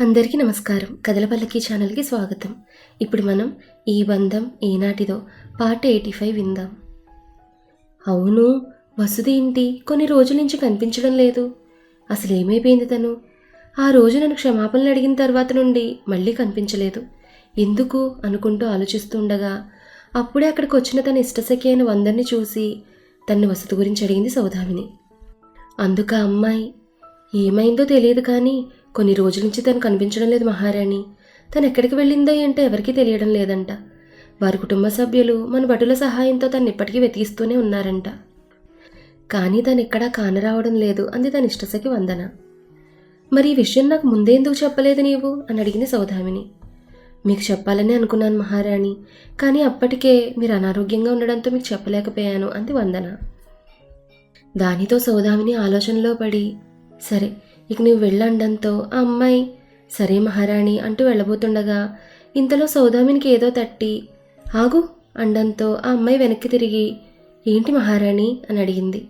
అందరికీ నమస్కారం. కదలపల్లకి ఛానల్కి స్వాగతం. ఇప్పుడు మనం ఈ బంధం ఏనాటిదో పార్ట్ ఎయిటీ ఫైవ్ విందాం. అవును వసుదేంటి కొన్ని రోజుల నుంచి కనిపించడం లేదు. అసలు ఏమైపోయింది తను? ఆ రోజు నన్ను క్షమాపణలు అడిగిన తర్వాత నుండి మళ్ళీ కనిపించలేదు. ఎందుకు అనుకుంటూ ఆలోచిస్తూ ఉండగా అప్పుడే అక్కడికి వచ్చిన తన ఇష్టసఖి అయిన వందరిని చూసి తన్ని వసతి గురించి అడిగింది సౌదామిని. అందుక ఆ అమ్మాయి ఏమైందో తెలియదు కానీ కొన్ని రోజుల నుంచి తను కనిపించడం లేదు మహారాణి. తను ఎక్కడికి వెళ్ళిందో ఏంటో ఎవరికీ తెలియడం లేదంట. వారి కుటుంబ సభ్యులు మన భటుల సహాయంతో తను ఇప్పటికీ వెతికిస్తూనే ఉన్నారంట. కానీ తను ఎక్కడా కానరావడం లేదు అంది తన ఇష్టసకి వందన. మరి ఈ విషయం నాకు ముందే ఎందుకు చెప్పలేదు నీవు? అని అడిగింది సౌదామిని మీకు చెప్పాలని అనుకున్నాను మహారాణి. కానీ అప్పటికే మీరు అనారోగ్యంగా ఉండడంతో మీకు చెప్పలేకపోయాను అంది వందన. దానితో సౌదామిని ఆలోచనలో పడి సరే ఇక నువ్వు వెళ్ళండంతో ఆ అమ్మాయి సరే మహారాణి అంటూ వెళ్ళబోతుండగా ఇంతలో సౌదామినికి ఏదో తట్టి ఆగు అండంతో ఆ అమ్మాయి వెనక్కి తిరిగి ఏంటి మహారాణి అని అడిగింది.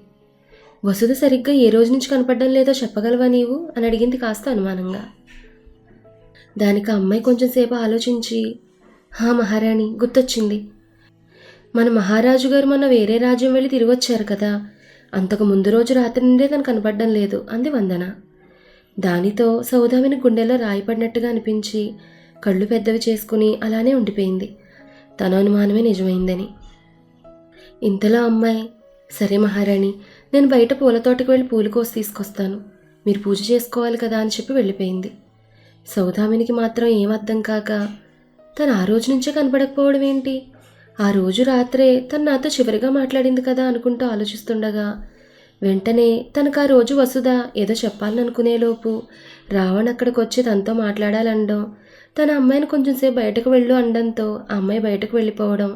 వసుధ సరిగ్గా ఏ రోజు నుంచి కనపడడం లేదో చెప్పగలవా నీవు? అని అడిగింది కాస్త అనుమానంగా. దానికి అమ్మాయి కొంచెం సేపు ఆలోచించి హా మహారాణి గుర్తొచ్చింది. మన మహారాజు గారు మొన్న వేరే రాజ్యం వెళ్ళి తిరిగి వచ్చారు కదా అంతకు ముందు రోజు రాత్రి నుండే తను కనపడడం లేదు అంది వందన. దానితో సౌదామిని గుండెలో రాయిపడినట్టుగా అనిపించి కళ్ళు పెద్దవి చేసుకుని అలానే ఉండిపోయింది. తన అనుమానమే నిజమైందని. ఇంతలో అమ్మాయి సరే మహారాణి నేను బయట పూల తోటకు వెళ్ళి పూలు కోసి తీసుకొస్తాను. మీరు పూజ చేసుకోవాలి కదా అని చెప్పి వెళ్ళిపోయింది. సౌదామినికి మాత్రం ఏం అర్థం కాక తను ఆ రోజు నుంచే కనపడకపోవడం ఏంటి? ఆ రోజు రాత్రే తను నాతో చివరిగా మాట్లాడింది కదా అనుకుంటూ ఆలోచిస్తుండగా వెంటనే తనకు ఆ రోజు వసుధ ఏదో చెప్పాలనుకునేలోపు రావణ్ అక్కడికి వచ్చి తనతో మాట్లాడాలనడం తన అమ్మాయిని కొంచెం సేపు బయటకు వెళ్ళు అనడంతో ఆ అమ్మాయి బయటకు వెళ్ళిపోవడం.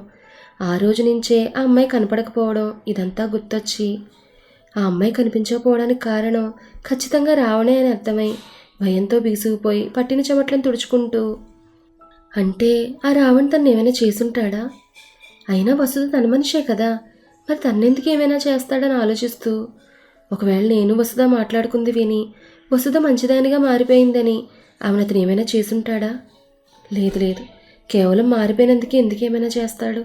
ఆ రోజు నుంచే ఆ అమ్మాయి కనపడకపోవడం ఇదంతా గుర్తొచ్చి ఆ అమ్మాయి కనిపించకపోవడానికి కారణం ఖచ్చితంగా రావణే అని అర్థమై భయంతో బిగుసుకుపోయి పట్టిన చెమట్లను తుడుచుకుంటూ అంటే ఆ రావణ్ తను ఏమైనా చేసుంటాడా? అయినా వసుధ తన మనిషే కదా. మరి తన్నెందుకు ఏమైనా చేస్తాడని ఆలోచిస్తూ ఒకవేళ నేను వసుధ మాట్లాడుకుంది విని వసుధ మంచిదానిగా మారిపోయిందని ఆమెను అతను ఏమైనా చేసుంటాడా? లేదు లేదు. కేవలం మారిపోయినందుకు ఎందుకు ఏమైనా చేస్తాడు?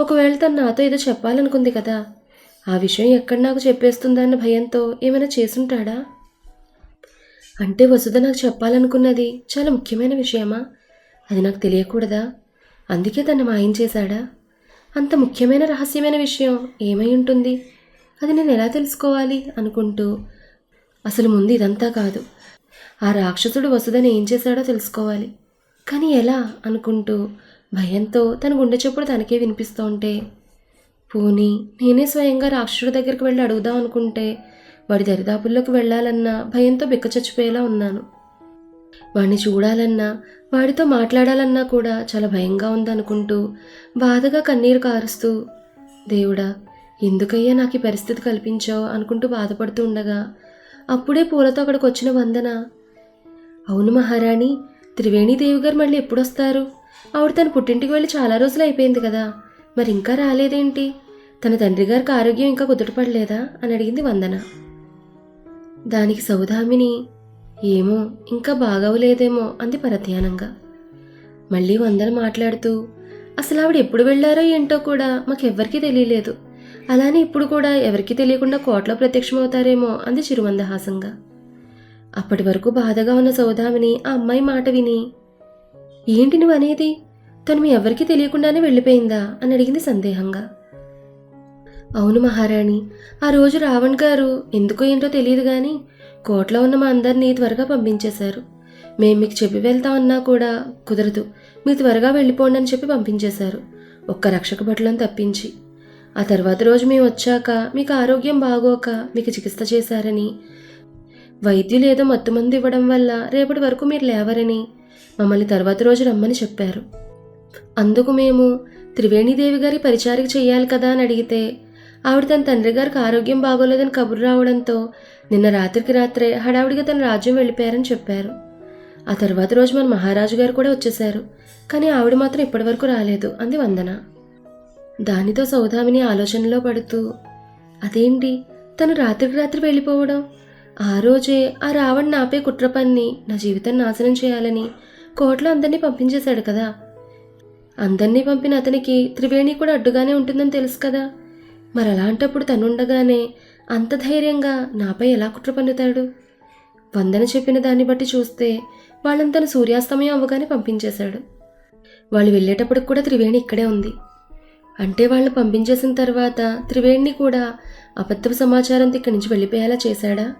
ఒకవేళ తను నాతో ఏదో చెప్పాలనుకుంది కదా ఆ విషయం ఎక్కడ నాకు చెప్పేస్తుందన్న భయంతో ఏమైనా చేసుంటాడా? అంటే వసుధ నాకు చెప్పాలనుకున్నది చాలా ముఖ్యమైన విషయమా? అది నాకు తెలియకూడదా? అందుకే తను మాయం చేశాడా? అంత ముఖ్యమైన రహస్యమైన విషయం ఏమై ఉంటుంది? అది నేను ఎలా తెలుసుకోవాలి? అనుకుంటూ అసలు ముందు ఇదంతా కాదు. ఆ రాక్షసుడు వసుదని ఏం చేశాడో తెలుసుకోవాలి. కానీ ఎలా? అనుకుంటూ భయంతో తన గుండె చప్పుడు తనకే వినిపిస్తూ ఉంటే పోనీ నేనే స్వయంగా రాక్షసుడి దగ్గరికి వెళ్ళి అడుగుదాం అనుకుంటే వాడి దరిదాపుల్లోకి వెళ్ళాలన్న భయంతో బిక్క చచ్చిపోయేలా ఉన్నాను. వాడిని చూడాలన్నా వాడితో మాట్లాడాలన్నా కూడా చాలా భయంగా ఉందనుకుంటూ బాధగా కన్నీరు కారుస్తూ దేవుడా ఎందుకయ్యా నాకు ఈ పరిస్థితి కల్పించావు? అనుకుంటూ బాధపడుతూ ఉండగా అప్పుడే పూలతో అక్కడికి వచ్చిన వందన. అవును మహారాణి త్రివేణీదేవి గారు మళ్ళీ ఎప్పుడు వస్తారు ఆవిడ తన పుట్టింటికి వెళ్ళి చాలా రోజులు అయిపోయింది కదా మరి ఇంకా రాలేదేంటి? తన తండ్రి గారికి ఆరోగ్యం ఇంకా కుదుటపడలేదా? అని అడిగింది వందన. దానికి సౌదామిని ఏమో ఇంకా బాగవలేదేమో అంది పరధ్యానంగా. మళ్ళీ వందన మాట్లాడుతూ అసలు ఆవిడ ఎప్పుడు వెళ్ళారో ఏంటో కూడా మాకెవ్వరికీ తెలియలేదు. అలానే ఇప్పుడు కూడా ఎవరికీ తెలియకుండా కోట్లో ప్రత్యక్షమవుతారేమో అంది చిరుమందహాసంగా. అప్పటి వరకు బాధగా ఉన్న సౌదామిని ఆ అమ్మాయి మాట విని ఏంటి నువ్వు అనేది తను మీ ఎవరికీ తెలియకుండానే వెళ్ళిపోయిందా? అని అడిగింది సందేహంగా. అవును మహారాణి ఆ రోజు రావణ్ గారు ఎందుకో ఏంటో తెలియదు కానీ కోట్లో ఉన్న మా అందరినీ త్వరగా పంపించేశారు. మేము మీకు చెప్పి వెళ్తా అన్నా కూడా కుదరదు. మీరు త్వరగా వెళ్ళిపోండి అని చెప్పి పంపించేశారు. ఒక్క రక్షక భటులను తప్పించి. ఆ తర్వాత రోజు మేము వచ్చాక మీకు ఆరోగ్యం బాగోక మీకు చికిత్స చేశారని వైద్యులు ఏదో మత్తుమంది ఇవ్వడం వల్ల రేపటి వరకు మీరు లేవరని మమ్మల్ని తర్వాత రోజు రమ్మని చెప్పారు. అందుకు మేము త్రివేణిదేవి గారి పరిచారిక చేయాలి కదా అని అడిగితే ఆవిడ తన తండ్రి గారికి ఆరోగ్యం బాగోలేదని కబురు రావడంతో నిన్న రాత్రికి రాత్రే హడావుడిగా తన రాజ్యం వెళ్ళిపోయారని చెప్పారు. ఆ తర్వాత రోజు మన మహారాజు గారు కూడా వచ్చేశారు. కానీ ఆవిడ మాత్రం ఇప్పటివరకు రాలేదు అంది వందన. దానితో సౌదామిని ఆలోచనలో పడుతూ అదేంటి? తను రాత్రికి రాత్రి వెళ్ళిపోవడం? ఆ రోజే ఆ రావణ్ నాపే కుట్ర పన్ని నా జీవితం నాశనం చేయాలని కోట్లో అందరినీ పంపించేశాడు కదా. అందరినీ పంపిన అతనికి త్రివేణి కూడా అడ్డుగానే ఉంటుందని తెలుసు కదా. మరి అలాంటప్పుడు తనుండగానే అంత ధైర్యంగా నాపై ఎలా కుట్ర పన్నుతాడు? వందన చెప్పిన దాన్ని బట్టి చూస్తే వాళ్ళంతను సూర్యాస్తమయం అవ్వగానే పంపించేశాడు. వాళ్ళు వెళ్ళేటప్పటికి కూడా త్రివేణి ఇక్కడే ఉంది. అంటే వాళ్ళని పంపించేసిన తర్వాత త్రివేణిని కూడా అబద్ధపు సమాచారంతో ఇక్కడి నుంచి వెళ్ళిపోయేలా చేశాడా?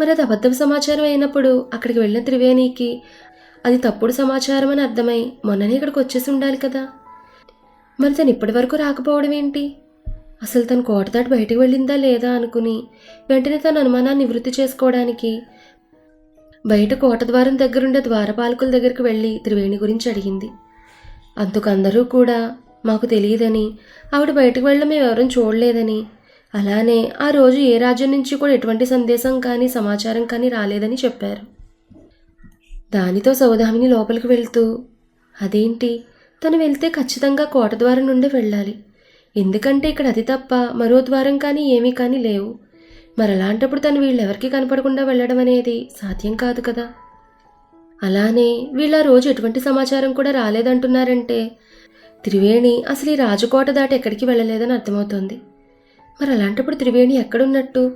మరి అది అబద్ధపు సమాచారం అయినప్పుడు అక్కడికి వెళ్ళిన త్రివేణికి అది తప్పుడు సమాచారం అని అర్థమై మొన్ననే ఇక్కడికి వచ్చేసి ఉండాలి కదా? మరి తను ఇప్పటి వరకు రాకపోవడం ఏంటి? అసలు తను కోట దాటి బయటికి వెళ్ళిందా లేదా అనుకుని వెంటనే తన అనుమానాన్ని నివృత్తి చేసుకోవడానికి బయట కోట ద్వారం దగ్గరుండే ద్వారపాలకుల దగ్గరికి వెళ్ళి త్రివేణి గురించి అడిగింది. అందుకు అందరూ కూడా మాకు తెలియదని ఆవిడ బయటకు వెళ్ళడం మేము ఎవరూ చూడలేదని అలానే ఆ రోజు ఏ రాజ్యం నుంచి కూడా ఎటువంటి సందేశం కానీ సమాచారం కానీ రాలేదని చెప్పారు. దానితో సౌదామిని లోపలికి వెళ్తూ అదేంటి? తను వెళ్తే ఖచ్చితంగా కోట ద్వారం నుండి వెళ్ళాలి. ఎందుకంటే ఇక్కడ అది తప్ప మరో ద్వారం కానీ ఏమీ కానీ లేవు. మరి అలాంటప్పుడు తను వీళ్ళెవరికి కనపడకుండా వెళ్ళడం అనేది సాధ్యం కాదు కదా. అలానే వీళ్ళ రోజు ఎటువంటి సమాచారం కూడా రాలేదంటున్నారంటే త్రివేణి అసలు ఈ రాజకోట దాటి ఎక్కడికి వెళ్ళలేదని అర్థమవుతోంది. మరి అలాంటప్పుడు త్రివేణి ఎక్కడున్నట్టు?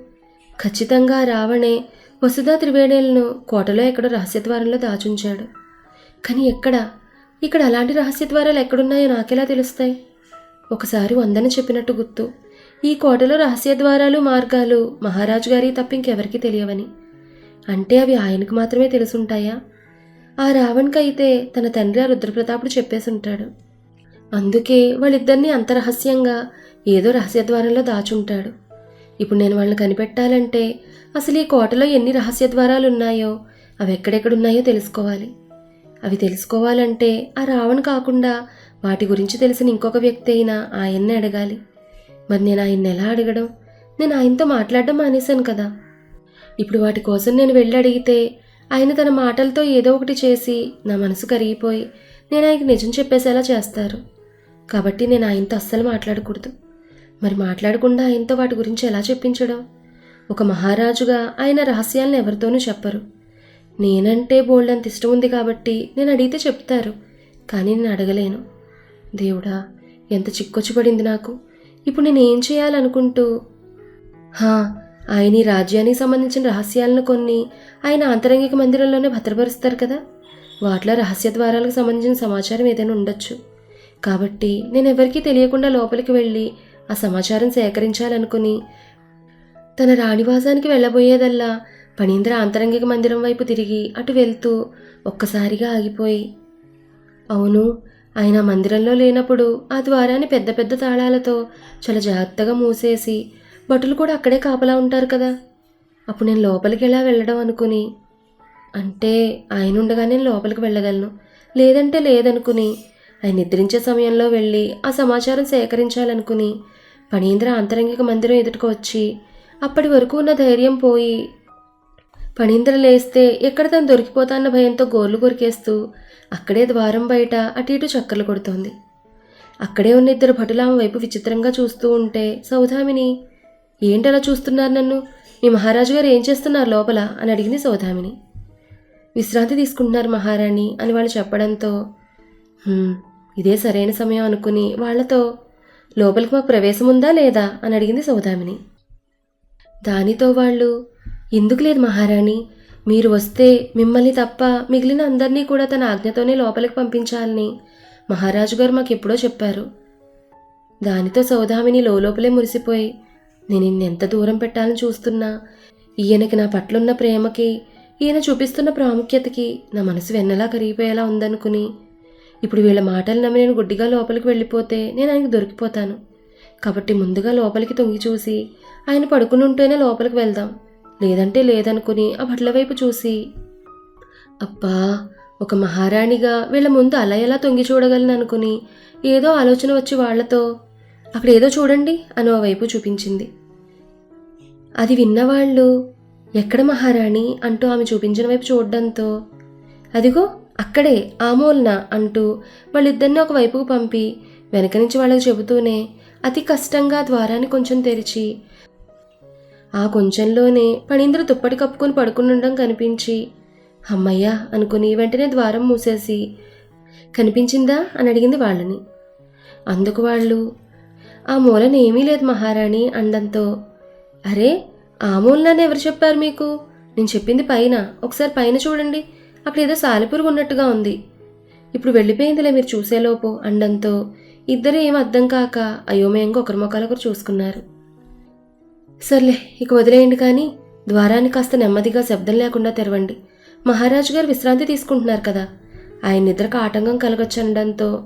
ఖచ్చితంగా రావణే వసుధా త్రివేణులను కోటలో ఎక్కడో రహస్యద్వారంలో దాచుంచాడు. కానీ ఎక్కడ? ఇక్కడ అలాంటి రహస్యద్వారాలు ఎక్కడున్నాయో నాకెలా తెలుస్తాయి? ఒకసారి వందన చెప్పినట్టు గుర్తు. ఈ కోటలో రహస్యద్వారాలు మార్గాలు మహారాజు గారి తప్ప ఇంకెవరికి తెలియవని. అంటే అవి ఆయనకు మాత్రమే తెలుసుంటాయా? ఆ రావణ్కైతే తన తండ్రి ఆ రుద్రప్రతాపుడు చెప్పేసి ఉంటాడు అందుకే వాళ్ళిద్దరినీ అంత రహస్యంగా ఏదో రహస్యద్వారంలో దాచుంటాడు. ఇప్పుడు నేను వాళ్ళని కనిపెట్టాలంటే అసలు ఈ కోటలో ఎన్ని రహస్యద్వారాలు ఉన్నాయో అవి ఎక్కడెక్కడున్నాయో తెలుసుకోవాలి. అవి తెలుసుకోవాలంటే ఆ రావణ్ కాకుండా వాటి గురించి తెలిసిన ఇంకొక వ్యక్తి అయినా ఆయన్ని అడగాలి. మరి నేను ఆయన్ని ఎలా అడగడం? నేను ఆయనతో మాట్లాడడం మానేశాను కదా. ఇప్పుడు వాటి కోసం నేను వెళ్ళి అడిగితే ఆయన తన మాటలతో ఏదో ఒకటి చేసి నా మనసు కరిగిపోయి నేను ఆయనకి నిజం చెప్పేసేలా చేస్తారు. కాబట్టి నేను ఆయనతో అస్సలు మాట్లాడకూడదు. మరి మాట్లాడకుండా ఆయనతో వాటి గురించి ఎలా చెప్పించడం? ఒక మహారాజుగా ఆయన రహస్యాలను ఎవరితోనూ చెప్పరు. నేనంటే బోల్డ్ అంత ఇష్టం ఉంది కాబట్టి నేను అడిగితే చెప్తారు. కానీ నేను అడగలేను. దేవుడా ఎంత చిక్కొచ్చిపడింది నాకు. ఇప్పుడు నేను ఏం చేయాలనుకుంటూ? హా ఆయన ఈ రాజ్యానికి సంబంధించిన రహస్యాలను కొన్ని ఆయన ఆంతరంగిక మందిరంలోనే భద్రపరుస్తారు కదా. వాటిలో రహస్య ద్వారాలకు సంబంధించిన సమాచారం ఏదైనా ఉండొచ్చు. కాబట్టి నేను ఎవరికీ తెలియకుండా లోపలికి వెళ్ళి ఆ సమాచారం సేకరించాలనుకుని తన రాణివాసానికి వెళ్ళబోయేదల్లా పణీంద్ర ఆంతరంగిక మందిరం వైపు తిరిగి అటు వెళ్తూ ఒక్కసారిగా ఆగిపోయి అవును ఆయన మందిరంలో లేనప్పుడు ఆ ద్వారాన్ని పెద్ద పెద్ద తాళాలతో చాలా జాగ్రత్తగా మూసేసి భటులు కూడా అక్కడే కాపలా ఉంటారు కదా. అప్పుడు నేను లోపలికి ఎలా వెళ్ళడం అనుకుని అంటే ఆయన ఉండగా నేను లోపలికి వెళ్ళగలను. లేదంటే లేదనుకుని ఆయన నిద్రించే సమయంలో వెళ్ళి ఆ సమాచారం సేకరించాలనుకుని పణీంద్ర ఆంతరంగిక మందిరం ఎదుటకు వచ్చి అప్పటి వరకు ఉన్న ధైర్యం పోయి పణీంద్ర లేస్తే ఎక్కడ తను దొరికిపోతాన్న భయంతో గోర్లు కొరికేస్తూ అక్కడే ద్వారం బయట అటు ఇటు చక్కర్లు కొడుతోంది. అక్కడే ఉన్న ఇద్దరు భటులామ ఆమె వైపు విచిత్రంగా చూస్తూ ఉంటే సౌధామిని ఏంటలా చూస్తున్నారు నన్ను? మీ మహారాజు గారు ఏం చేస్తున్నారు లోపల? అని అడిగింది సౌధామిని. విశ్రాంతి తీసుకుంటున్నారు మహారాణి అని వాళ్ళు చెప్పడంతో ఇదే సరైన సమయం అనుకుని వాళ్ళతో లోపలికి మాకు ప్రవేశం ఉందా లేదా? అని అడిగింది సౌదామిని దానితో వాళ్ళు ఎందుకు లేదు మహారాణి? మీరు వస్తే మిమ్మల్ని తప్ప మిగిలిన అందరినీ కూడా తన ఆజ్ఞతోనే లోపలికి పంపించాలని మహారాజు గారు మాకు ఎప్పుడో చెప్పారు. దానితో సౌదామిని లోపలే మురిసిపోయి నేను ఇన్నెంత దూరం పెట్టాలని చూస్తున్నా? ఈయనకి నా పట్లున్న ప్రేమకి ఈయన చూపిస్తున్న ప్రాముఖ్యతకి నా మనసు వెన్నలా కరిగిపోయేలా ఉందనుకుని ఇప్పుడు వీళ్ళ మాటలు నమ్మి నేను గుడ్డిగా లోపలికి వెళ్ళిపోతే నేను ఆయనకు దొరికిపోతాను. కాబట్టి ముందుగా లోపలికి తొంగి చూసి ఆయన పడుకుని ఉంటేనే లోపలికి వెళ్దాం. లేదంటే లేదనుకుని ఆ భట్ల వైపు చూసి అబ్బా ఒక మహారాణిగా వీళ్ళ ముందు అలా ఎలా తొంగి చూడగలను అనుకుని ఏదో ఆలోచన వచ్చి వాళ్ళతో అక్కడ ఏదో చూడండి అని ఆ వైపు చూపించింది. అది విన్నవాళ్ళు ఎక్కడ మహారాణి అంటూ ఆమె చూపించిన వైపు చూడడంతో అదిగో అక్కడే ఆ అంటూ వాళ్ళిద్దరిని ఒక వైపుకు పంపి వెనక నుంచి వాళ్ళకి చెబుతూనే అతి కష్టంగా ద్వారాన్ని కొంచెం తెరిచి ఆ కొంచెంలోనే పణీంద్ర దుప్పటి కప్పుకొని పడుకునుండడం కనిపించి అమ్మయ్యా అనుకుని వెంటనే ద్వారం మూసేసి కనిపించిందా? అని అడిగింది వాళ్ళని. అందుకు వాళ్ళు ఆ మూలన ఏమీ లేదు మహారాణి అండంతో అరే ఆ మూలనని ఎవరు చెప్పారు మీకు? నేను చెప్పింది పైన. ఒకసారి పైన చూడండి. అక్కడ ఏదో సాలిపురుగు ఉన్నట్టుగా ఉంది. ఇప్పుడు వెళ్ళిపోయిందిలే మీరు చూసేలోపు అండంతో ఇద్దరు ఏం అర్థం కాక అయోమయంగా ఒకరి మొక్కలొకరు చూసుకున్నారు. సర్లే ఇక వదిలేయండి కానీ ద్వారాన్ని కాస్త నెమ్మదిగా శబ్దం లేకుండా తెరవండి. మహారాజు గారు విశ్రాంతి తీసుకుంటున్నారు కదా. ఆయన నిద్రకు ఆటంకం కలగొచ్చనడంతో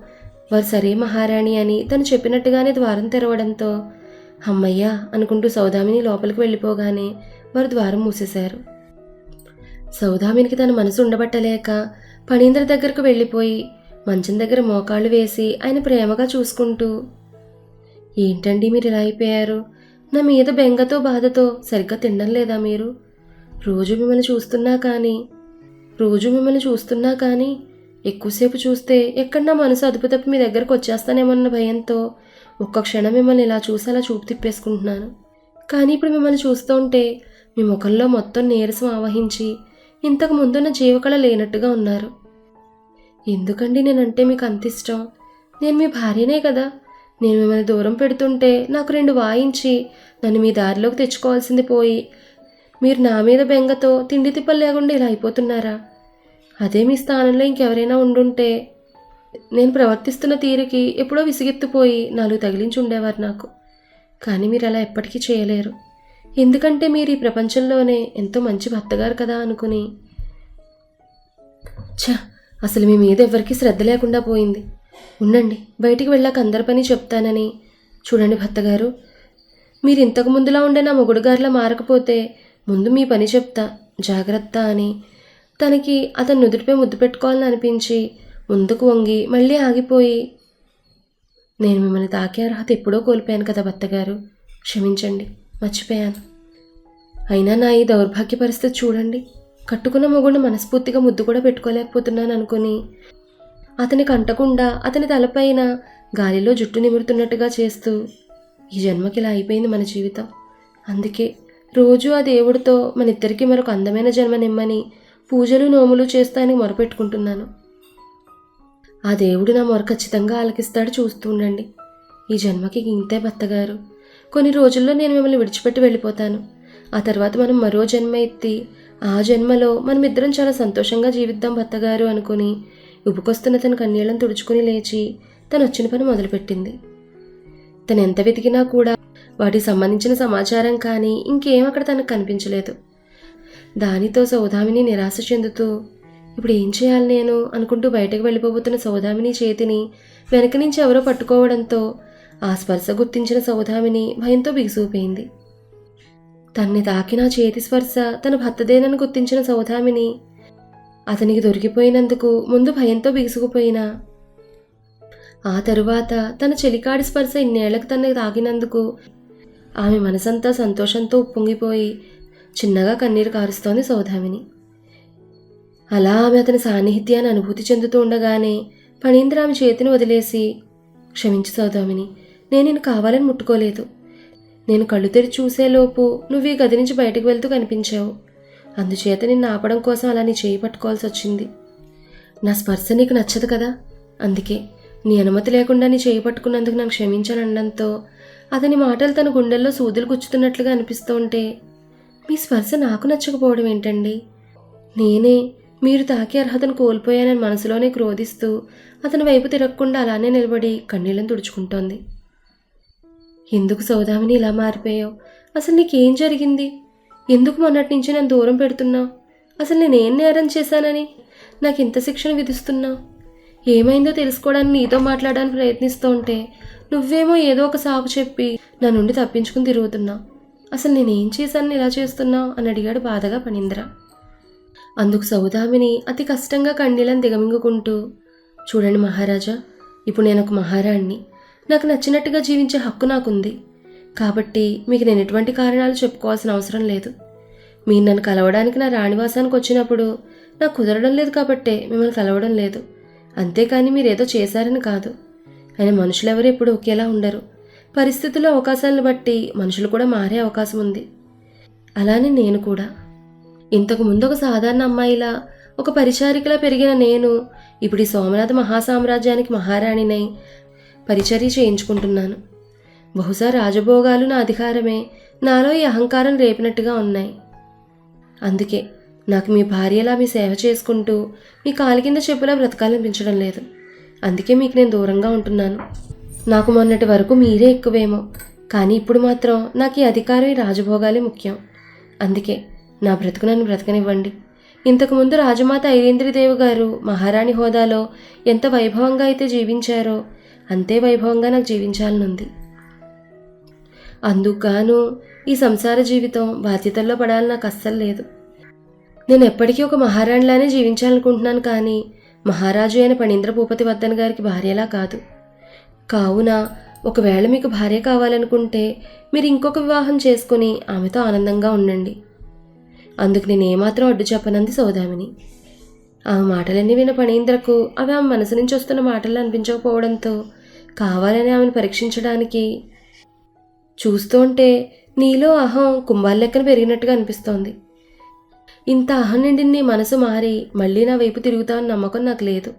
వారు సరే మహారాణి అని తను చెప్పినట్టుగానే ద్వారం తెరవడంతో అమ్మయ్యా అనుకుంటూ సౌదామిని లోపలికి వెళ్ళిపోగానే వారు ద్వారం మూసేశారు. సౌదామినికి తన మనసు ఉండబట్టలేక పణీంద్ర దగ్గరకు వెళ్ళిపోయి మంచం దగ్గర మోకాళ్ళు వేసి ఆయన ప్రేమగా చూసుకుంటూ ఏంటండి మీరు ఇలా అయిపోయారు? నా మీద బెంగతో బాధతో సరిగ్గా తినడం లేదా మీరు? రోజు మిమ్మల్ని చూస్తున్నా కానీ రోజు మిమ్మల్ని చూస్తున్నా కానీ ఎక్కువసేపు చూస్తే ఎక్కడ నా మనసు అదుపు తప్పి మీ దగ్గరకు వచ్చేస్తానేమన్న భయంతో ఒక్క క్షణం మిమ్మల్ని ఇలా చూసి అలా చూపు తిప్పేసుకుంటున్నాను. కానీ ఇప్పుడు మిమ్మల్ని చూస్తుంటే మీ ముఖంలో మొత్తం నీరసం ఆవహించి ఇంతకు ముందున్న జీవకళ లేనట్టుగా ఉన్నారు. ఎందుకండి నేనంటే మీకు అంత ఇష్టం? నేను మీ భార్యనే కదా. నేను మిమ్మల్ని దూరం పెడుతుంటే నాకు రెండు వాయించి నన్ను మీ దారిలోకి తెచ్చుకోవాల్సింది పోయి మీరు నా మీద బెంగతో తిండి తిప్పలు లేకుండా ఇలా అయిపోతున్నారా? అదే మీ స్థానంలో ఇంకెవరైనా ఉండుంటే నేను ప్రవర్తిస్తున్న తీరుకి ఎప్పుడో విసిగెత్తిపోయి నాలుగు తగిలించి ఉండేవారు నాకు. కానీ మీరు అలా ఎప్పటికీ చేయలేరు. ఎందుకంటే మీరు ఈ ప్రపంచంలోనే ఎంతో మంచి భర్తగారు కదా అనుకుని ఛ అసలు మీ మీద ఎవరికీ శ్రద్ధ లేకుండా పోయింది. ఉండండి బయటికి వెళ్ళాక అందరి పని చెప్తానని. చూడండి భర్తగారు మీరు ఇంతకు ముందులా ఉండే నా మొగుడు గారిలా మారకపోతే ముందు మీ పని చెప్తా జాగ్రత్త అని. తనకి అతను నుదుటిపై ముద్దు పెట్టుకోవాలని అనిపించి ముందుకు వంగి మళ్ళీ ఆగిపోయి నేను మిమ్మల్ని తాకే అర్హత ఎప్పుడో కోల్పోయాను కదా భర్తగారు క్షమించండి మర్చిపోయాను. అయినా నా ఈ దౌర్భాగ్య పరిస్థితి చూడండి కట్టుకున్న మొగుడిని మనస్ఫూర్తిగా ముద్దు కూడా పెట్టుకోలేకపోతున్నాను అనుకుని అతనికి అంటకుండా అతని తలపైన గాలిలో జుట్టు నిమురుతున్నట్టుగా చేస్తూ ఈ జన్మకి ఇలా అయిపోయింది మన జీవితం. అందుకే రోజు ఆ దేవుడితో మన ఇద్దరికి మరొక అందమైన జన్మనిమ్మని పూజలు నోములు చేస్తానికి మొరపెట్టుకుంటున్నాను. ఆ దేవుడు నా మొర ఖచ్చితంగా ఆలకిస్తాడు చూస్తూ ఉండండి. ఈ జన్మకి ఇంతే భర్తగారు. కొన్ని రోజుల్లో నేను మిమ్మల్ని విడిచిపెట్టి వెళ్ళిపోతాను. ఆ తర్వాత మనం మరో జన్మ ఎత్తి ఆ జన్మలో మనం ఇద్దరం చాలా సంతోషంగా జీవిద్దాం భర్తగారు అనుకుని ఉబ్బుకొస్తున్న తన కన్నీళ్ళను తుడుచుకుని లేచి తను వచ్చిన పని మొదలుపెట్టింది. తను ఎంత వెతికినా కూడా వాటికి సంబంధించిన సమాచారం కానీ ఇంకేం అక్కడ తనకు కనిపించలేదు. దానితో సౌదామిని నిరాశ చెందుతూ ఇప్పుడు ఏం చేయాలి నేను? అనుకుంటూ బయటకు వెళ్ళిపోబోతున్న సౌదామిని చేతిని వెనక నుంచి ఎవరో పట్టుకోవడంతో ఆ స్పర్శ గుర్తించిన సౌదామిని భయంతో బిగుసూపోయింది తన్ని తాకిన చేతి స్పర్శ తన భర్తదేనని గుర్తించిన సౌదామిని అతనికి దొరికిపోయినందుకు ముందు భయంతో బిగుసుకుపోయినా. ఆ తరువాత తన చెలికాడి స్పర్శ ఇన్నేళ్ళకు తనకి తాగినందుకు ఆమె మనసంతా సంతోషంతో ఉప్పొంగిపోయి చిన్నగా కన్నీరు కారుస్తోంది సౌధామిని. అలా ఆమె అతని సాన్నిహిత్యాన్ని అనుభూతి చెందుతూ ఉండగానే పణీంద్ర ఆమె చేతిని వదిలేసి క్షమించు సౌదామిని నేను నేను కావాలని ముట్టుకోలేదు. నేను కళ్ళు తెరిచి చూసేలోపు నువ్వు ఈ గది నుంచి బయటకు వెళ్తూ కనిపించావు. అందుచేత నిన్ను ఆపడం కోసం అలా నీ చేయి పట్టుకోవాల్సి వచ్చింది. నా స్పర్శ నీకు నచ్చదు కదా? అందుకే నీ అనుమతి లేకుండా నీ చేయి పట్టుకున్నందుకు నాకు క్షమించానడంతో అతని మాటలు తన గుండెల్లో సూదులు గుచ్చుతున్నట్లుగా అనిపిస్తూ ఉంటే మీ స్పర్శ నాకు నచ్చకపోవడం ఏంటండి? నేనే మీరు తాకే అర్హతను కోల్పోయానని మనసులోనే క్రోధిస్తూ అతని వైపు తిరగకుండా అలానే నిలబడి కన్నీళ్ళని తుడుచుకుంటోంది. ఎందుకు సౌదామిని ఇలా మారిపోయావు? అసలు నీకేం జరిగింది? ఎందుకు మొన్నటి నుంచి నన్ను దూరం పెడుతున్నావు అసలు నేనేం నేరం చేశానని? నాకు ఇంత శిక్షణ విధిస్తున్నావు ఏమైందో తెలుసుకోవడానికి నీతో మాట్లాడడానికి ప్రయత్నిస్తూ ఉంటే నువ్వేమో ఏదో ఒక సాకు చెప్పి నా నుండి తప్పించుకుని తిరుగుతున్నావు అసలు నేనేం చేశాను ఇలా చేస్తున్నావు అని అడిగాడు బాధగా పణీంద్ర. అందుకు సౌదామిని అతి కష్టంగా కన్నీళ్ళని దిగమింగుకుంటూ చూడండి మహారాజా ఇప్పుడు నేను ఒక మహారాణ్ణి. నాకు నచ్చినట్టుగా జీవించే హక్కు నాకుంది. కాబట్టి మీకు నేను ఎటువంటి కారణాలు చెప్పుకోవాల్సిన అవసరం లేదు. మీరు నన్ను కలవడానికి నా రాణివాసానికి వచ్చినప్పుడు నాకు కుదరడం లేదు కాబట్టే మిమ్మల్ని కలవడం లేదు. అంతేకాని మీరేదో చేశారని కాదు. ఆయన మనుషులెవరూ ఎప్పుడు ఒకేలా ఉండరు. పరిస్థితుల్లో అవకాశాలను బట్టి మనుషులు కూడా మారే అవకాశం ఉంది. అలానే నేను కూడా. ఇంతకు ముందు ఒక సాధారణ అమ్మాయిలా ఒక పరిచారికలా పెరిగిన నేను ఇప్పుడు ఈ సోమనాథ మహాసామ్రాజ్యానికి మహారాణినై పరిచర్య చేయించుకుంటున్నాను. బహుశా రాజభోగాలు నా అధికారమే. నాలో ఈ అహంకారం రేపినట్టుగా ఉన్నాయి. అందుకే నాకు మీ భార్యలా మీ సేవ చేసుకుంటూ మీ కాలి కింద చెప్పులా బ్రతకాలనిపించడం లేదు. అందుకే మీకు నేను దూరంగా ఉంటున్నాను. నాకు మొన్నటి వరకు మీరే ఎక్కువేమో. కానీ ఇప్పుడు మాత్రం నాకు ఈ అధికారం ఈ రాజభోగాలే ముఖ్యం. అందుకే నా బ్రతుకు నన్ను బ్రతకనివ్వండి. ఇంతకుముందు రాజమాత ఐరేంద్రదేవి గారు మహారాణి హోదాలో ఎంత వైభవంగా అయితే జీవించారో అంతే వైభవంగా నాకు జీవించాలనుంది. అందుకాను ఈ సంసార జీవితం బాధ్యతల్లో పడాలని నాకు అస్సలు లేదు. నేను ఎప్పటికీ ఒక మహారాణిలానే జీవించాలనుకుంటున్నాను కానీ మహారాజు అయిన పణీంద్ర భూపతి వర్ధన్ గారికి భార్యలా కాదు. కావున ఒకవేళ మీకు భార్య కావాలనుకుంటే మీరు ఇంకొక వివాహం చేసుకుని ఆమెతో ఆనందంగా ఉండండి. అందుకు నేను ఏమాత్రం అడ్డు చెప్పనంది సౌదామిని. ఆమె మాటలన్నీ విన పణీంద్రకు అవి ఆమె మనసు నుంచి వస్తున్న మాటలు అనిపించకపోవడంతో కావాలని ఆమెను పరీక్షించడానికి చూస్తుంటే నీలో అహం కుంభాల లెక్కన పెరిగినట్టుగా అనిపిస్తోంది. ఇంత అహం నిండిన నీ మనసు మారి మళ్ళీ నా వైపు తిరుగుతావని నమ్మకం నాకు లేదు.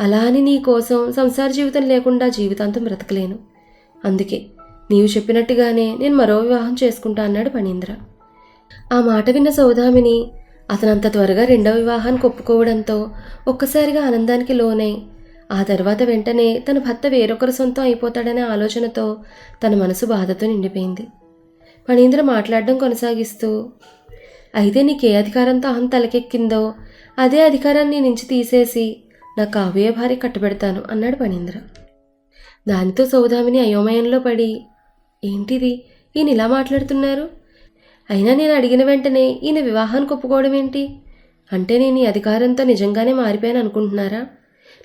అలా అని నీ కోసం సంసార జీవితం లేకుండా జీవితాంతం బ్రతకలేను. అందుకే నీవు చెప్పినట్టుగానే నేను మరో వివాహం చేసుకుంటా అన్నాడు పణీంద్ర ఆ మాట విన్న సౌదామిని అతనంత త్వరగా రెండవ వివాహానికి ఒప్పుకోవడంతో ఒక్కసారిగా ఆనందానికి లోనై ఆ తర్వాత వెంటనే తన భర్త వేరొకరి సొంతం అయిపోతాడనే ఆలోచనతో తన మనసు బాధతో నిండిపోయింది. పణీంద్ర మాట్లాడడం కొనసాగిస్తూ అయితే నీకే అధికారంతో అహం తలకెక్కిందో అదే అధికారాన్ని నుంచి తీసేసి నా కాబోయే భార్య కట్టబెడతాను అన్నాడు పణీంద్ర దానితో సౌదామిని అయోమయంలో పడి ఏంటిది? ఈయన ఇలా మాట్లాడుతున్నారు? అయినా నేను అడిగిన వెంటనే ఈయన వివాహానికి ఒప్పుకోవడం ఏంటి? అంటే నేను ఈ అధికారంతో నిజంగానే మారిపోయాను అనుకుంటున్నారా?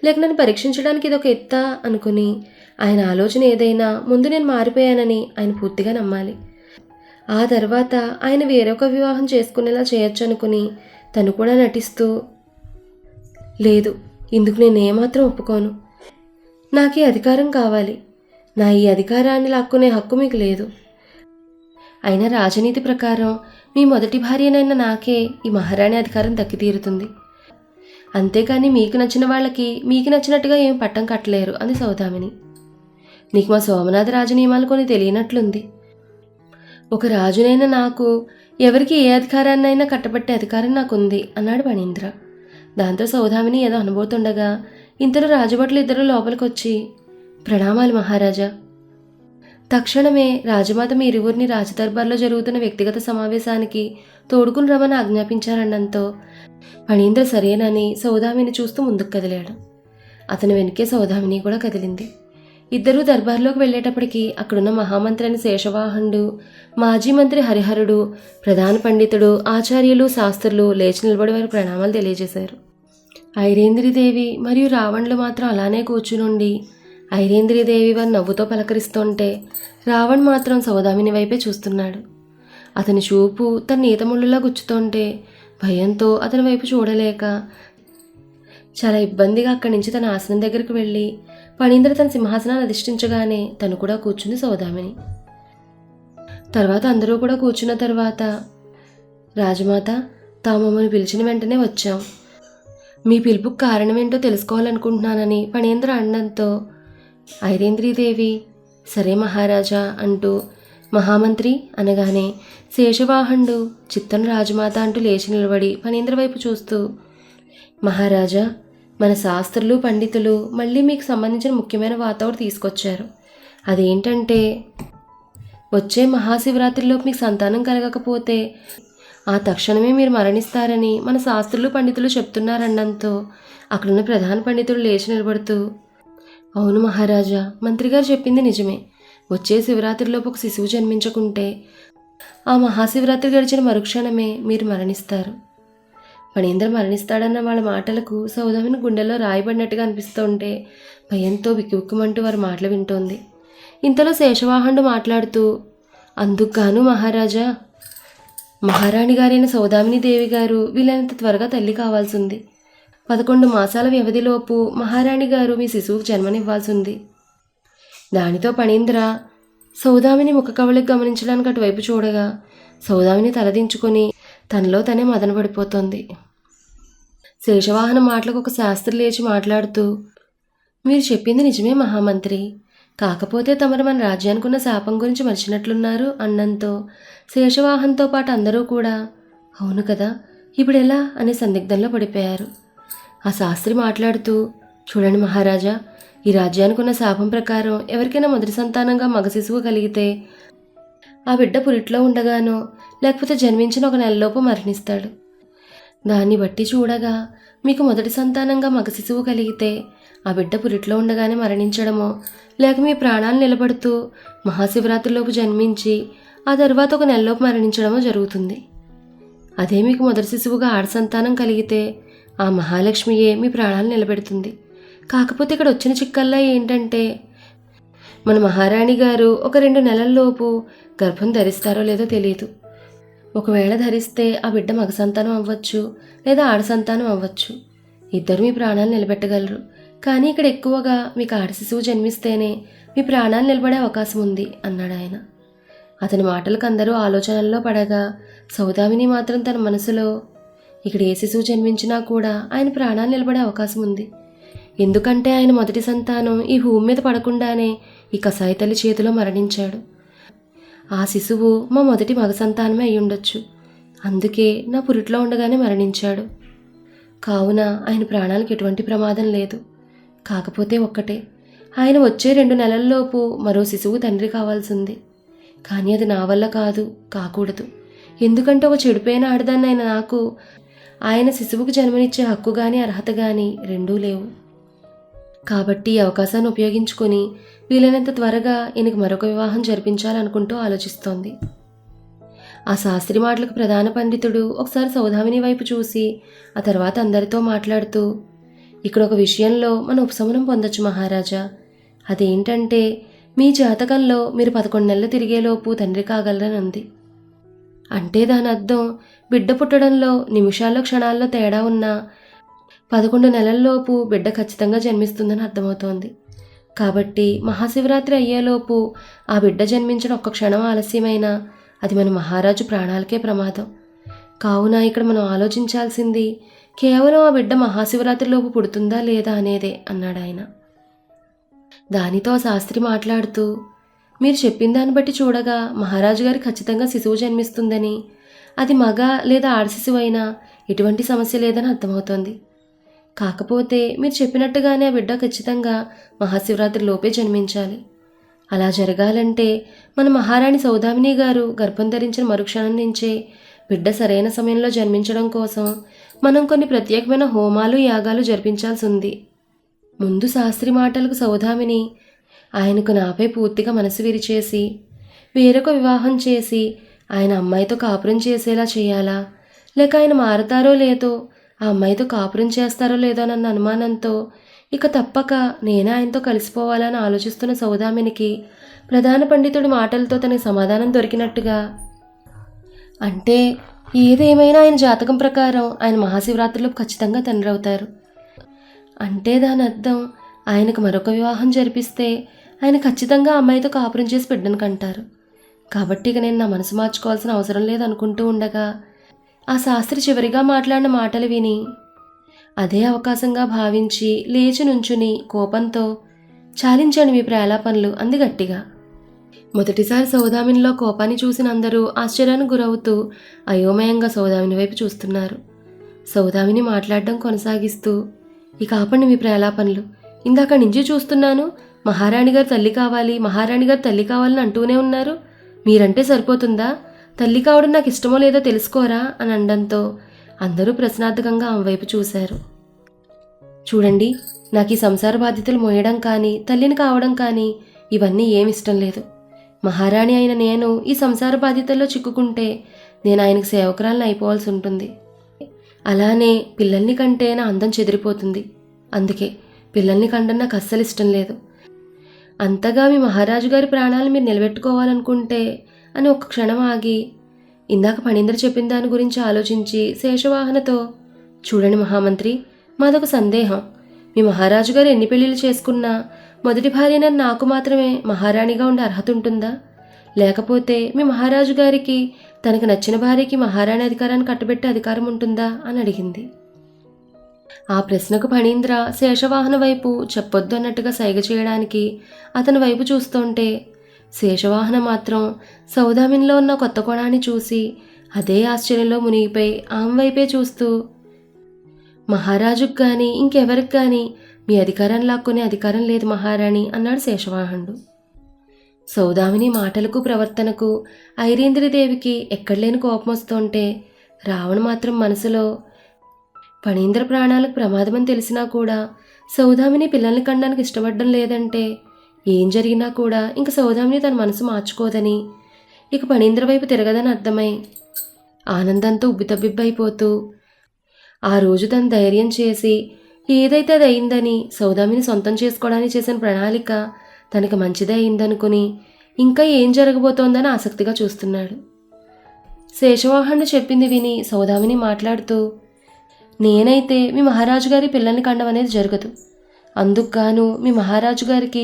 లేక నన్ను పరీక్షించడానికి ఇది ఒక ఎత్తా అనుకుని ఆయన ఆలోచన ఏదైనా ముందు నేను మారిపోయానని ఆయన పూర్తిగా నమ్మాలి. ఆ తర్వాత ఆయన వేరొక వివాహం చేసుకునేలా చేయొచ్చు అనుకుని తను కూడా నటిస్తూ లేదు ఇందుకు నేను ఏమాత్రం ఒప్పుకోను. నాకు ఈ అధికారం కావాలి. నా ఈ అధికారాన్ని లాక్కునే హక్కు మీకు లేదు. అయినా రాజనీతి ప్రకారం మీ మొదటి భార్యనైన నాకే ఈ మహారాణి అధికారం దక్కి తీరుతుంది అంతేకాని మీకు నచ్చిన వాళ్ళకి మీకు నచ్చినట్టుగా ఏం పట్టం కట్టలేరు అంది సౌదామిని. నీకు మా సోమనాథ రాజు నియమాలు కొన్ని తెలియనట్లుంది. ఒక రాజునైన నాకు ఎవరికి ఏ అధికారాన్నైనా కట్టబట్టే అధికారం నాకుంది అన్నాడు మణీంద్ర. దాంతో సౌదామిని ఏదో అనుబోతుండగా ఇంతలో రాజభట్లు ఇద్దరు లోపలికొచ్చి ప్రణామాలు మహారాజా తక్షణమే రాజమాత మీ ఇరువురిని రాజదర్బార్లో జరుగుతున్న వ్యక్తిగత సమావేశానికి తోడుకుని రమ్మని ఆజ్ఞాపించారన్నంతో ఫణీంద్ర సరేనని సౌదామిని చూస్తూ ముందుకు కదిలాడు. అతని వెనుకే సౌదామిని కూడా కదిలింది. ఇద్దరూ దర్బార్లోకి వెళ్ళేటప్పటికి అక్కడున్న మహామంత్రి అని శేషవాహనుడు మాజీ మంత్రి హరిహరుడు ప్రధాన పండితుడు ఆచార్యులు శాస్త్రులు లేచి నిలబడి వారి ప్రణామాలు తెలియజేశారు. ఐరేంద్రిదేవి మరియు రావణులు మాత్రం అలానే కూర్చునుండి ఐరేంద్రీదేవి వారి నవ్వుతో పలకరిస్తుంటే రావణ్ మాత్రం సౌదామిని వైపే చూస్తున్నాడు. అతని చూపు తన నీతముళ్ళులా గుచ్చుతుంటే భయంతో అతని వైపు చూడలేక చాలా ఇబ్బందిగా అక్కడి నుంచి తన ఆసనం దగ్గరికి వెళ్ళి పణీంద్ర తన సింహాసనాన్ని అధిష్ఠించగానే తను కూడా కూర్చుంది సౌదామిని. తర్వాత అందరూ కూడా కూర్చున్న తర్వాత రాజమాత తాము మమ్మల్ని పిలిచిన వెంటనే వచ్చాం. మీ పిలుపుకు కారణం ఏంటో తెలుసుకోవాలనుకుంటున్నానని పణీంద్ర అనడంతో ఐరేంద్రీదేవి సరే మహారాజా అంటూ మహామంత్రి అనగానే శేషవాహనుడు చిత్తను రాజమాత అంటూ లేచి నిలబడి ఫణీంద్ర వైపు చూస్తూ మహారాజా మన శాస్త్రులు పండితులు మళ్ళీ మీకు సంబంధించిన ముఖ్యమైన వార్త ఒకటి తీసుకొచ్చారు. అదేంటంటే వచ్చే మహాశివరాత్రిలోపు మీకు సంతానం కలగకపోతే ఆ తక్షణమే మీరు మరణిస్తారని మన శాస్త్రులు పండితులు చెప్తున్నారన్నంతో అక్కడున్న ప్రధాన పండితులు లేచి నిలబడుతూ అవును మహారాజా మంత్రిగారు చెప్పింది నిజమే. వచ్చే శివరాత్రిలోపు ఒక శిశువు జన్మించకుంటే ఆ మహాశివరాత్రి గడిచిన మరుక్షణమే మీరు మరణిస్తారు. ఫణీంద్ర మరణిస్తాడన్న వాళ్ళ మాటలకు సౌదామిని గుండెల్లో రాయబడినట్టుగా అనిపిస్తుంటే భయంతో విక్కువిక్కుమంటూ వారి మాటలు వింటోంది. ఇంతలో శేషవాహనుడు మాట్లాడుతూ అందుకుగాను మహారాజా మహారాణి గారైన సౌదామిని దేవి గారు వీలైనంత త్వరగా తల్లి కావాల్సింది. పదకొండు మాసాల వ్యవధిలోపు మహారాణి గారు మీ శిశువుకు జన్మనివ్వాల్సింది. దానితో పణీంద్ర సౌదామిని ముఖ కవళికి గమనించడానికి అటువైపు చూడగా సౌదామిని తలదించుకొని తనలో తనే మదనపడిపోతోంది శేషవాహన మాటలకు ఒక శాస్త్రి లేచి మాట్లాడుతూ మీరు చెప్పింది నిజమే మహామంత్రి. కాకపోతే తమరు మన రాజ్యానికి ఉన్న శాపం గురించి మర్చినట్లున్నారు అన్నంతో శేషవాహన్తో పాటు అందరూ కూడా అవును కదా ఇప్పుడు ఎలా అనే సందిగ్ధంలో పడిపోయారు. ఆ శాస్త్రి మాట్లాడుతూ చూడండి మహారాజా ఈ రాజ్యానికి ఉన్న శాపం ప్రకారం ఎవరికైనా మొదటి సంతానంగా మగ శిశువు కలిగితే ఆ బిడ్డ పురిట్లో ఉండగానో లేకపోతే జన్మించిన ఒక నెలలోపు మరణిస్తాడు. దాన్ని బట్టి చూడగా మీకు మొదటి సంతానంగా మగ శిశువు కలిగితే ఆ బిడ్డ పురిట్లో ఉండగానే మరణించడమో లేక మీ ప్రాణాలు నిలబడుతూ మహాశివరాత్రిలోపు జన్మించి ఆ తర్వాత ఒక నెలలోపు మరణించడమో జరుగుతుంది. అదే మీకు మొదటి శిశువుగా ఆడ సంతానం కలిగితే ఆ మహాలక్ష్మియే మీ ప్రాణాలు నిలబెడుతుంది. కాకపోతే ఇక్కడ వచ్చిన చిక్కల్లా ఏంటంటే మన మహారాణి గారు ఒక రెండు నెలల్లోపు గర్భం ధరిస్తారో లేదో తెలియదు. ఒకవేళ ధరిస్తే ఆ బిడ్డ మగ సంతానం అవ్వచ్చు లేదా ఆడ సంతానం అవ్వచ్చు. ఇద్దరు మీ ప్రాణాలు నిలబెట్టగలరు. కానీ ఇక్కడ ఎక్కువగా మీకు ఆడ శిశువు జన్మిస్తేనే మీ ప్రాణాలు నిలబడే అవకాశం ఉంది అన్నాడు ఆయన. అతని మాటలకు అందరూ ఆలోచనల్లో పడగా సౌదామిని మాత్రం తన మనసులో ఇక్కడ ఏ శిశువు జన్మించినా కూడా ఆయన ప్రాణాలు నిలబడే అవకాశం ఉంది. ఎందుకంటే ఆయన మొదటి సంతానం ఈ భూమి మీద పడకుండానే ఈ కసాయి తల్లి చేతిలో మరణించాడు. ఆ శిశువు మా మొదటి మగ సంతానమే అయి ఉండొచ్చు. అందుకే నా పురిట్లో ఉండగానే మరణించాడు. కావున ఆయన ప్రాణాలకు ఎటువంటి ప్రమాదం లేదు. కాకపోతే ఒక్కటే ఆయన వచ్చే రెండు నెలల్లోపు మరో శిశువు తండ్రి కావాల్సింది. కానీ అది నా వల్ల కాదు కాకూడదు. ఎందుకంటే ఒక చెడిపోయిన ఆడదాన్ని ఆయన నాకు ఆయన శిశువుకు జన్మనిచ్చే హక్కు కానీ అర్హత కానీ రెండూ లేవు. కాబట్టి ఈ అవకాశాన్ని ఉపయోగించుకొని వీలైనంత త్వరగా ఈయనకి మరొక వివాహం జరిపించాలనుకుంటూ ఆలోచిస్తోంది. ఆ శాస్త్రి మాటలకు ప్రధాన పండితుడు ఒకసారి సౌదామిని వైపు చూసి ఆ తర్వాత అందరితో మాట్లాడుతూ ఇక్కడ ఒక విషయంలో మన ఉపశమనం పొందొచ్చు మహారాజా. అదేంటంటే మీ జాతకంలో మీరు పదకొండు నెలలు తిరిగేలోపు తండ్రి కాగలరని ఉంది అంటే దాని అర్థం బిడ్డ పుట్టడంలో నిమిషాల్లో క్షణాల్లో తేడా ఉన్నా పదకొండు నెలల్లోపు బిడ్డ ఖచ్చితంగా జన్మిస్తుందని అర్థమవుతోంది. కాబట్టి మహాశివరాత్రి అయ్యేలోపు ఆ బిడ్డ జన్మించిన ఒక్క క్షణం ఆలస్యమైనా అది మన మహారాజు ప్రాణాలకే ప్రమాదం. కావున ఇక్కడ మనం ఆలోచించాల్సింది కేవలం ఆ బిడ్డ మహాశివరాత్రిలోపు పుడుతుందా లేదా అనేదే అన్నాడు ఆయన దానితో శాస్త్రి మాట్లాడుతూ మీరు చెప్పిన దాన్ని బట్టి చూడగా మహారాజు గారి ఖచ్చితంగా శిశువు జన్మిస్తుందని. అది మగ లేదా ఆడశిశువు అయినా ఎటువంటి సమస్య లేదని అర్థమవుతోంది. కాకపోతే మీరు చెప్పినట్టుగానే ఆ బిడ్డ ఖచ్చితంగా మహాశివరాత్రి లోపే జన్మించాలి. అలా జరగాలంటే మన మహారాణి సౌదామిని గారు గర్భం ధరించిన మరుక్షణం నుంచే బిడ్డ సరైన సమయంలో జన్మించడం కోసం మనం కొన్ని ప్రత్యేకమైన హోమాలు యాగాలు జరిపించాల్సి ఉంది. ముందు శాస్త్రి మాటలకు సౌదామిని ఆయనకు నాపై పూర్తిగా మనసు విరిచేసి వేరొక వివాహం చేసి ఆయన అమ్మాయితో కాపురం చేసేలా చేయాలా? లేక ఆయన మారతారో లేదో ఆ అమ్మాయితో కాపురం చేస్తారో లేదో అన్న అనుమానంతో ఇక తప్పక నేనే ఆయనతో కలిసిపోవాలని ఆలోచిస్తున్న సౌదామినికి ప్రధాన పండితుడి మాటలతో తనకి సమాధానం దొరికినట్టుగా అంటే ఏదేమైనా ఆయన జాతకం ప్రకారం ఆయన మహాశివరాత్రిలో ఖచ్చితంగా తండ్రి అవుతారు అంటే దాని అర్థం ఆయనకు మరొక వివాహం జరిపిస్తే ఆయన ఖచ్చితంగా అమ్మాయితో కాపురం చేసి బిడ్డను కంటారు. కాబట్టి ఇక నేను నా మనసు మార్చుకోవాల్సిన అవసరం లేదనుకుంటూ ఉండగా ఆ శాస్త్రి చివరిగా మాట్లాడిన మాటలు విని అదే అవకాశంగా భావించి లేచి నుంచుని కోపంతో చాలించండి మీ ప్రేలాపనలు అంది గట్టిగా. మొదటిసారి సౌదామినిలో కోపాన్ని చూసిన అందరూ ఆశ్చర్యానికి గురవుతూ అయోమయంగా సౌదామిని వైపు చూస్తున్నారు. సౌదామిని మాట్లాడడం కొనసాగిస్తూ ఇక ఆపండి మీ ప్రేలాపనలు ఇందాక నుంచి చూస్తున్నాను. మహారాణి గారు తల్లి కావాలి మహారాణి గారు తల్లి కావాలని అంటూనే ఉన్నారు. మీరంటే సరిపోతుందా? తల్లి కావడం నాకు ఇష్టమో లేదో తెలుసుకోరా? అని అనడంతో అందరూ ప్రశ్నార్థకంగా ఆమె వైపు చూశారు. చూడండి నాకు ఈ సంసార బాధ్యతలు మోయడం కానీ తల్లిని కావడం కానీ ఇవన్నీ ఏమి ఇష్టం లేదు. మహారాణి అయిన నేను ఈ సంసార బాధ్యతల్లో చిక్కుకుంటే నేను ఆయనకు సేవకురాలను అయిపోవాల్సి ఉంటుంది. అలానే పిల్లల్ని కంటే నా అందం చెదిరిపోతుంది. అందుకే పిల్లల్ని కండం నాకు అస్సలు ఇష్టం లేదు. అంతగా మీ మహారాజు గారి ప్రాణాలు మీరు నిలబెట్టుకోవాలనుకుంటే అని ఒక్క క్షణం ఆగి ఇందాక పణీంద్ర చెప్పిన దాని గురించి ఆలోచించి శేషవాహనతో చూడండి మహామంత్రి మాదొక సందేహం. మీ మహారాజు గారు ఎన్ని పెళ్ళిళ్ళు చేసుకున్నా మొదటి భార్యనని నాకు మాత్రమే మహారాణిగా ఉండే అర్హత ఉంటుందా? లేకపోతే మీ మహారాజు గారికి తనకు నచ్చిన భార్యకి మహారాణి అధికారాన్ని కట్టబెట్టే అధికారం ఉంటుందా? అని అడిగింది. ఆ ప్రశ్నకు ఫణీంద్ర శేషవాహన వైపు చెప్పొద్దు అన్నట్టుగా సైగ చేయడానికి అతని వైపు చూస్తుంటే శేషవాహన మాత్రం సౌదామినిలో ఉన్న కొత్త కోణాన్ని చూసి అదే ఆశ్చర్యంలో మునిగిపోయి ఆమె వైపే చూస్తూ మహారాజుకు కానీ ఇంకెవరికి కానీ మీ అధికారం లాక్కునే అధికారం లేదు మహారాణి అన్నాడు శేషవాహనుడు. సౌదామిని మాటలకు ప్రవర్తనకు ఐరేంద్రదేవికి ఎక్కడలేని కోపం వస్తుంటే రావణ మాత్రం మనసులో ఫణీంద్ర ప్రాణాలకు ప్రమాదమని తెలిసినా కూడా సౌదామిని పిల్లల్ని కనడానికి ఇష్టపడడం లేదంటే ఏం జరిగినా కూడా ఇంక సౌదామిని తన మనసు మార్చుకోదని ఇక ఫణీంద్ర వైపు తిరగదని అర్థమై ఆనందంతో ఉబ్బితబ్బిబ్బైపోతూ ఆ రోజు తను ధైర్యం చేసి ఏదైతే అది అయిందని సౌదామిని సొంతం చేసుకోవడానికి చేసిన ప్రణాళిక తనకి మంచిదే అయిందనుకుని ఇంకా ఏం జరగబోతోందని ఆసక్తిగా చూస్తున్నాడు. శేషవాహన్ చెప్పింది విని సౌదామిని మాట్లాడుతూ నేనైతే మీ మహారాజు గారి పిల్లల్ని కండం అనేది జరగదు. అందుకు గాను మీ మహారాజు గారికి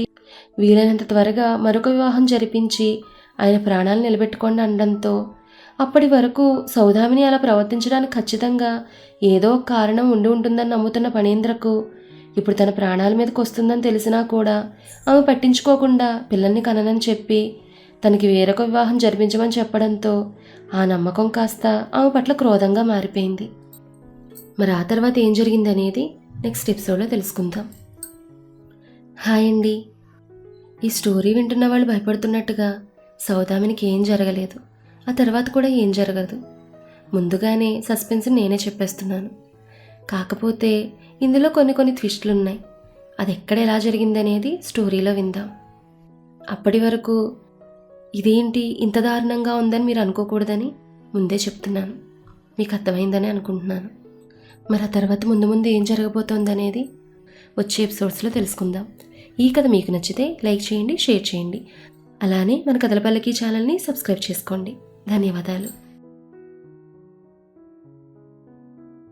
వీలైనంత త్వరగా మరొక వివాహం జరిపించి ఆయన ప్రాణాలు నిలబెట్టుకోండి అనడంతో అప్పటి వరకు సౌదామిని అలా ప్రవర్తించడానికి ఖచ్చితంగా ఏదో కారణం ఉండి ఉంటుందని నమ్ముతున్న పణేంద్రకు ఇప్పుడు తన ప్రాణాల మీదకి వస్తుందని తెలిసినా కూడా ఆమె పట్టించుకోకుండా పిల్లల్ని కననని చెప్పి తనకి వేరొక వివాహం జరిపించమని చెప్పడంతో ఆ నమ్మకం కాస్త ఆమె పట్ల క్రోధంగా మారిపోయింది. మరి ఆ తర్వాత ఏం జరిగిందనేది నెక్స్ట్ ఎపిసోడ్లో తెలుసుకుందాం. హాయ్ అండి. ఈ స్టోరీ వింటున్న వాళ్ళు భయపడుతున్నట్టుగా సౌదామినికి ఏం జరగలేదు. ఆ తర్వాత కూడా ఏం జరగదు. ముందుగానే సస్పెన్స్ నేనే చెప్పేస్తున్నాను. కాకపోతే ఇందులో కొన్ని కొన్ని ట్విస్టులు ఉన్నాయి. అది ఎక్కడ ఎలా జరిగిందనేది స్టోరీలో విందాం. అప్పటి వరకు ఇదేంటి ఇంత దారుణంగా ఉందని మీరు అనుకోకూడదని ముందే చెప్తున్నాను. మీకు అర్థమైందని అనుకుంటున్నాను. మరి ఆ తర్వాత ముందు ముందు ఏం జరగబోతోందనేది వచ్చే ఎపిసోడ్స్లో తెలుసుకుందాం. ఈ కథ మీకు నచ్చితే లైక్ చేయండి షేర్ చేయండి. అలానే మన కథలపల్లకి ఛానల్ని సబ్స్క్రైబ్ చేసుకోండి. ధన్యవాదాలు.